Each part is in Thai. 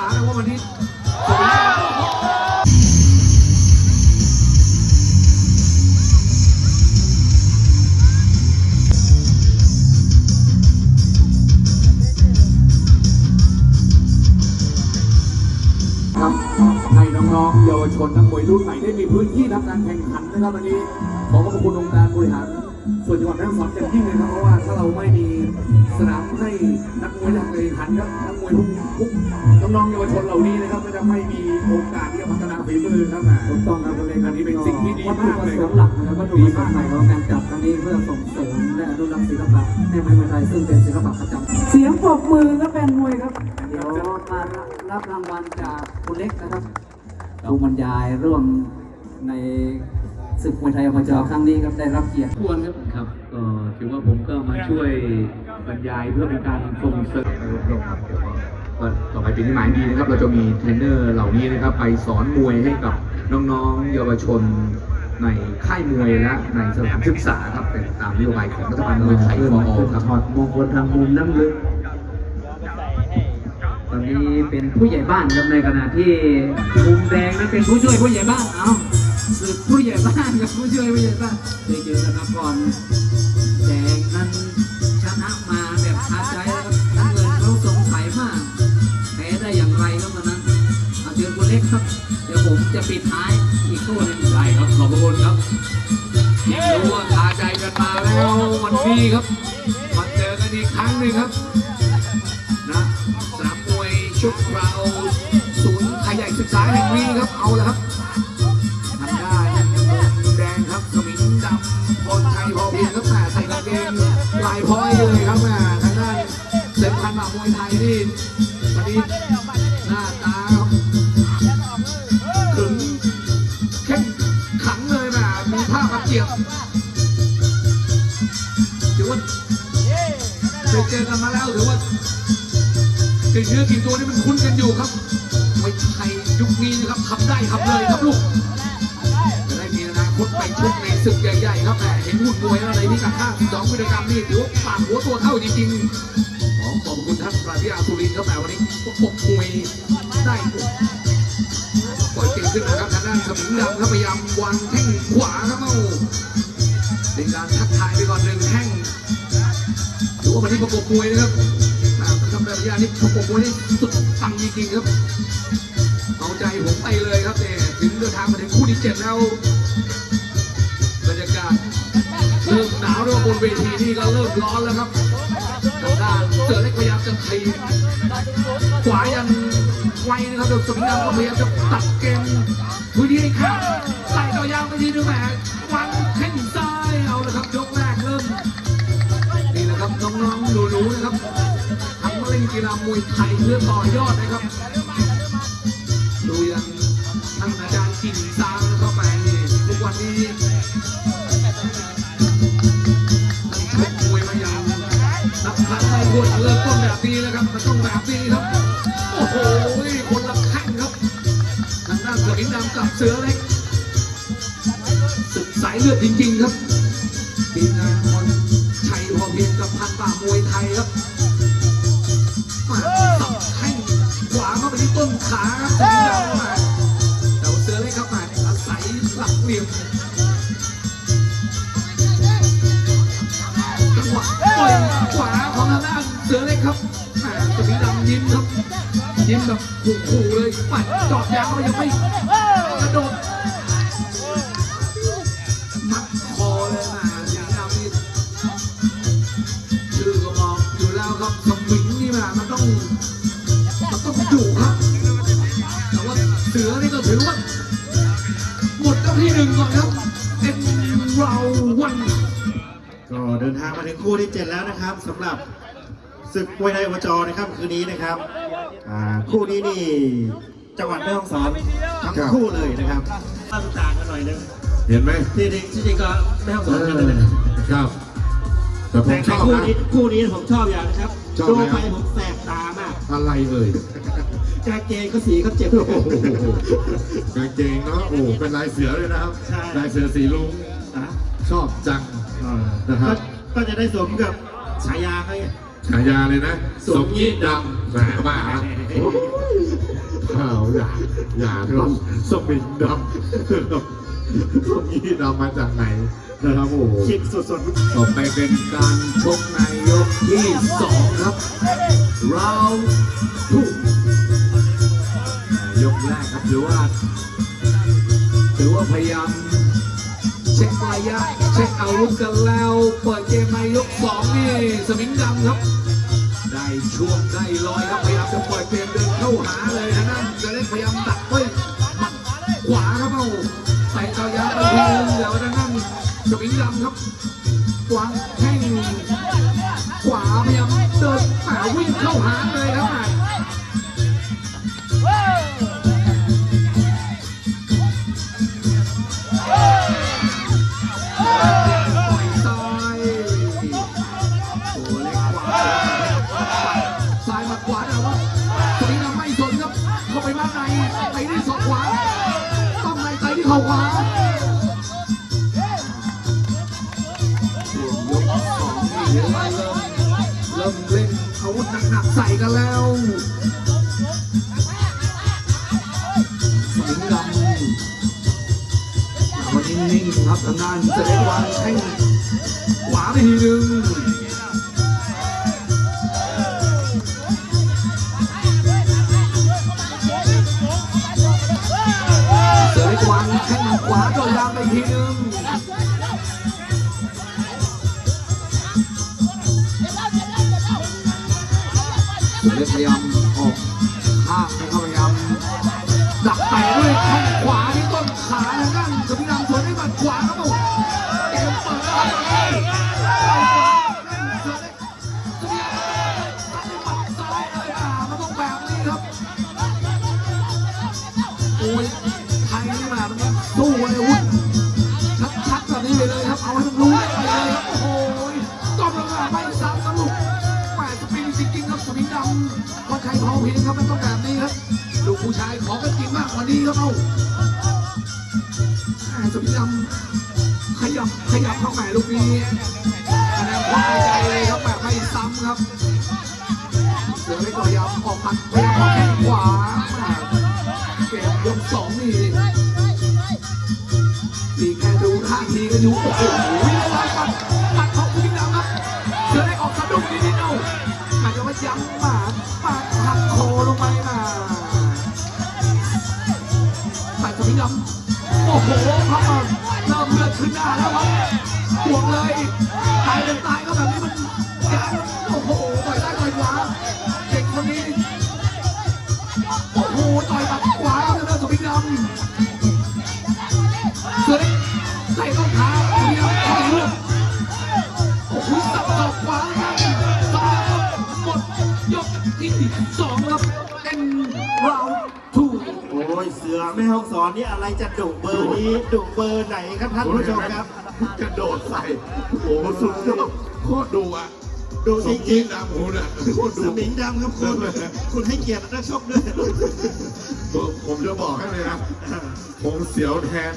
านะว่าวันนี้ครับให้น้องๆเยาวชนนักมวยรุ่นใหม่ได้มีพื้นที่ทำการแข่งขันนะครับวันนี้ขอขอบคุณองค์การบริหารส่วนจังหวัดแม่ฮ่องสอนเป็นยิ่งเลยครับเพราะว่าถ้าเราไม่มี สนามให้นักมวยทำการแข่งขันครับนักมวยทุกทุกน้องๆเยาวชนเหล่านี้นะครับก็จะไม่มีโอกาสที่จะพัฒนาฝีมือครับถูกต้องครับคุณเอกอันนี้เป็นสิ่งที่ดีมากเลยครับหลักนะครับวัตถุประสงค์ใหม่ของการจัดครั้งนี้เพื่อส่งเสริมและอนุรักษ์ศิลปะให้มวยไทยซึ่งเป็นศิลปะประจำเสียงปรบมือก็เป็นมวยครับเดี๋ยวมารับรางวัลจากคุณเล็กนะครับผู้บรรยายร่วมใน ศึกมวยไทยอบจครั้งนี้ครับได้รับเกียรติควรครับครับก็ถือว่าผมก็มาช่วยบรรยายเพื่อเป็นการส่งเสริมครับก็ต่อไปปีนี้หมายดีนะครับ เราจะมีเทรนเนอร์เหล่านี้นะครับ ไปสอนมวยให้กับน้องๆ เยาวชนในค่ายมวยและในสถานศึกษาครับเป็นตามนโยบายของรัฐบาลมวยไทยฟอร์ครับถอดมงคลทางมุมน้ำลึกตอนนี้เป็นผู้ใหญ่บ้านครับในขณะที่มุมแดงนั้นเป็นผู้ช่วยผู้ใหญ่บ้าน เอา สึกผู้ใหญ่บ้านกับผู้ช่วยผู้ใหญ่บ้านได้เจอกันมาก่อนแดงนั้นชนะมาแบบคาใจแล้วครับน้ำเงินเขาสงสัยมากแพ้ได้อย่างไรครับตอนนั้นเอาเชิญคุณเล็กครับ เดี๋ยวผมจะปิดท้ายอีกคู่หนึงได้ครับขอบพระคุณครับรู้ว่าคาใจกันมาแล้ววันนี้ครับมาเจอกันอีกครั้งหนึ่งครับนะสนามมวยชุดเราศูนย์ขยายศึกษาแห่งนี้ครับเอาละครับ ผ้ามาเกียบถือว่าเคยเจอกันมาแล้วถือว่าติดเชื้อกี่ตัวนี่มันคุ้นกันอยู่ครับ ไม่ใช่ยุคนี้นะครับทำได้ทำเลยครับลูกจะได้มีอนาคตไปชกในศึกใหญ่ๆครับแหมเห็นหุ่นมวยอะไรนี่กับห้าสองกิจกรรมนี่ถือว่าปากหัวตัวเท่าจริงๆขอขอบคุณท่านปราธิอาสุรินทร์ครับแหมวันนี้ปกมวยได้ปล่อยเก่งขึ้นนะครับ มิงดำครับพยายามวางแข้งขวาครับเอาเป็นการทักทายไปก่อนหนึ่งแข้งถือว่าวันนี้ประกบมวยนะครับทำแบบยานี่ประกบมวยนี่สุดปังจริงๆครับเอาใจผมไปเลยครับเนี่ยถึงเดินทางมาถึงคู่ที่เจ็ดแล้วบรรยากาศเริ่มหนาวด้วยบนเวทีนี่ก็เริ่มร้อนแล้วครับทางด้านเสือเล็กพยายามจะทีบขวายังไวนะครับเดี๋ยวสมิงดำก็พยายามจะตัดเกม พื้นที่ให้ข้ามใส่ต่อยาวไปทีนึงแหมวางแข้งซ้ายเอาละครับยกแรกเริ่มนี่แหละครับน้องๆหนูๆนะครับทำมาเล่นกีฬามวยไทยเพื่อต่อยอดนะครับ ดูยัง ทางด้านเสือหินดำกับเสือเล็กศึกสายเลือดจริงๆครับทีมงานคนชัยพอเพียงกับพันป่ามวยไทยครับมาสับแข้งขวาเข้าไปที่ต้นขาครับเสือหินดำมาแต่ว่าเสือเล็กครับมาอาศัยหลักเหลี่ยมจังหวะต่อยขวาของทางด้านเสือเล็กครับแหม่เสือหินดำยิ้มครับ ยิ้มแบบขู่ๆเลยปัดจอดยางก็ยังไม่กระโดดมัดคอเลยมาเสียงดำนี่ชื่อก็บอกอยู่แล้วครับสมิงนี่มามันต้องมันต้องดุครับแต่ว่าเสือนี่ก็ถือว่าหมดกับที่หนึ่งก่อนครับเอ็นเราวันก็เดินทางมาถึงคู่ที่7แล้วนะครับสำหรับ ศึกมวยไทยอบจนะครับคืนนี้นะครับอ่าคู่นี้นี่จังหวัดแม่ฮ่องสอนทั้งคู่เลยนะครับตั้งต่างกันหน่อยนึงเห็นไหมนี่จริงๆก็แม่ฮ่องสอนกันเลยนะครับ แต่ผมแต่ชอบคู่นะ นี้คู่นี้ผมชอบอย่างนะครับชอบดูไหมคไปรับผมแสบตามากอะไรเอ่ยกางเกงเขาสีเขาเจ็บ โอ้โหกางเกงเนาะโอ้เป็นลายเสือเลยนะครับใช่ ลายเสือสีลุงอะชอบจังนะครับก็ก็จะได้สมกับฉายาเขาไง ฉายาเลยนะ สมยีดดำแหมมาข้าวอย่าอย่าครับสมิงดำสมยีดดำมาจากไหนนะครับโอ้โหคิดสดต่อไปเป็นการชกในยกที่สองครับ round two ยกแรกครับถือว่าถือว่าพยายาม เช็คระยะเช็คอาวุธกันแล้ว เปิดเกมในยกสองนี่สมิงดำครับ ได้ช่วงได้ลอยครับพยายามจะเปิดเกมเดินเข้าหาเลยนะนั่นจะเล่นพยายามตักไว้หมัดขวาครับเอาใส่กระยะไปทีนึงเดี๋ยวนะนั่นสมิงดำครับวาง สิงดำวันนี้นิ่งครับทางด้านเสด็จวางแข้งขวาไปทีหนึ่งเสด็จวางแข้งขวาโดนยางไปทีหนึ่ง เสด็จพยายามออกข้างนะครับพยายามดักแต่ด้วยแข้งขวาที่ต้นขาทางด้านสมิงดำสวนด้วยหมัดขวาครับผมเกมเปิดครับมันต้องแบบนี้ครับโอ้ยไทย ครับมันต้องแบบนี้ครับลูกผู้ชายขอกันจริงมากกว่านี้ครับเอาแหมสมิงดำขยับขยับเข้าแหมลูกนี้คะแนนความใจเลยครับแบบไม่ซ้ำครับเสือเล็กก็ยายามออกหมัดพยายามออกแข้งขวาแหม่เกมยกสองนี่นี่แค่ดูท่าทีก็ดูโอ้โหวิ่งไล่ปัดปัดเของคุณดำครับเสือเล็กออกสะดุ้งนิดๆเอาอาจจะว่าย้ำมาปาด โอ้โหครับเริ่มเลือดขึ้นหน้าแล้วครับบวกเลยตายเป็นตาย อ้ยเสือแม่ห้องสอนนี่อะไรจะดุเบอร์นี้ดุเบอร์ไหนครับท่านผู้ชมครับ กระโดดใส่โอ้โหสุดยอดโคตรดูอะดูสจมยีริดงดำคุณอะโคตรๆสดูมิงดำครับคุณคุณให้เกียรตินักชกด้วยผมจะบอกให้เลยนะผมเสียวแทน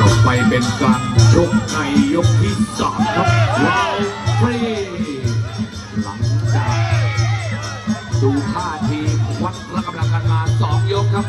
ต่อไปเป็นการชกในยกที่สามครับราวฟรี ดูท่าทีวัดพละกำลังกันมาสองยกครับ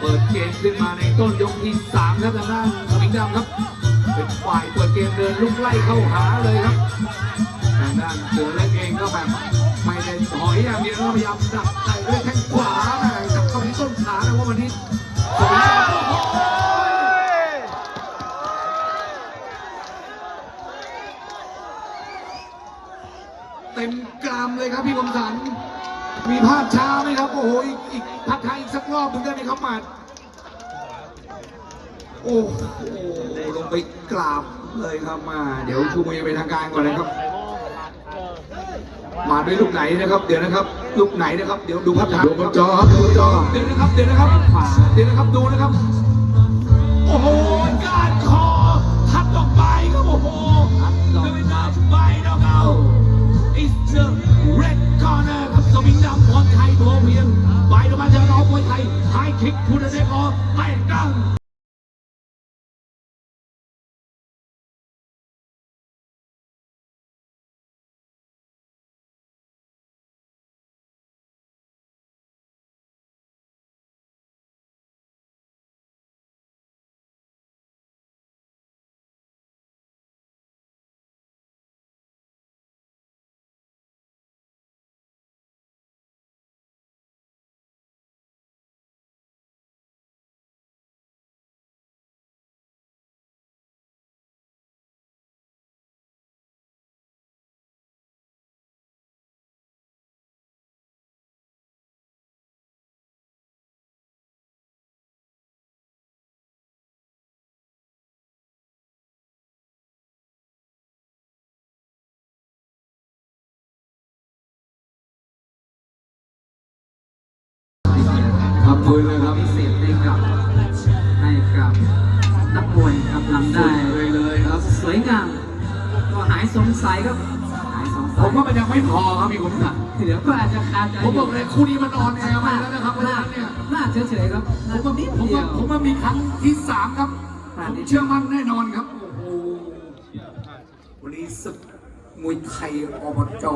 เปิดเกมขึ้นมาในต้นยกที่สามครับทางด้านสมิงดำครับ เป็นฝ่ายเปิดเกมเดินลุกไล่เข้าหาเลยครับทางด้านเสือเล็กเองก็แบบไม่ได้ถอยอย่างเดียวพยายามดักใส่ด้วยแข้งขวาแม่จับเข้าที่ต้นขานะว่าวันนี้สมิงดำเต็มกรามเลยครับพี่คมสัน มีภาพช้าไหมครับ โอ้โหอีกอีกภาพช้าอีกสักรอบหนึ่งได้ไหมครับหมัดโอ้โหลงไปกราบเลยครับมา เดี๋ยวชูมือเป็นทางการก่อนเลยครับ มาด้วยลูกไหนนะครับ เดี๋ยวนะครับ ลูกไหนนะครับ เดี๋ยวดูภาพช้าดูบนจอครับดูบนจอเดี๋ยวนะครับ เดี๋ยวนะครับเดี๋ยวนะครับดูนะครับ โอ้โหการคอทัดออกไปครับโอ้โหเลยนับไปแล้วเอา It's the ดำพรไทยโพเพียงไปลงมาเจอน้องมวยไทยไฮคิกคุณเดชอไปกัง มอบรางวัลพิเศษให้กับให้กับนักมวยกำลังได้เลยเลยครับ สวยงาม ก็หายสงสัยครับหายสงผสัยมว่ามันยังไม่พอครับพี่ขุนศักดิ์เดี๋ยวก็อาจจะคาใจผมบอกเลยคู่นี้มันออนแอร์มาแล้วนะครับเพราะฉะนั้นเนี่ยหน้าเฉยๆครับผมว่านิดผมเดีว่ายวผมว่ามีครั้งที่สามครับอ่าผมเชื่อมั่นแน่นอนครับโอ้โหวันนี้ศึกมวยไทยอบจ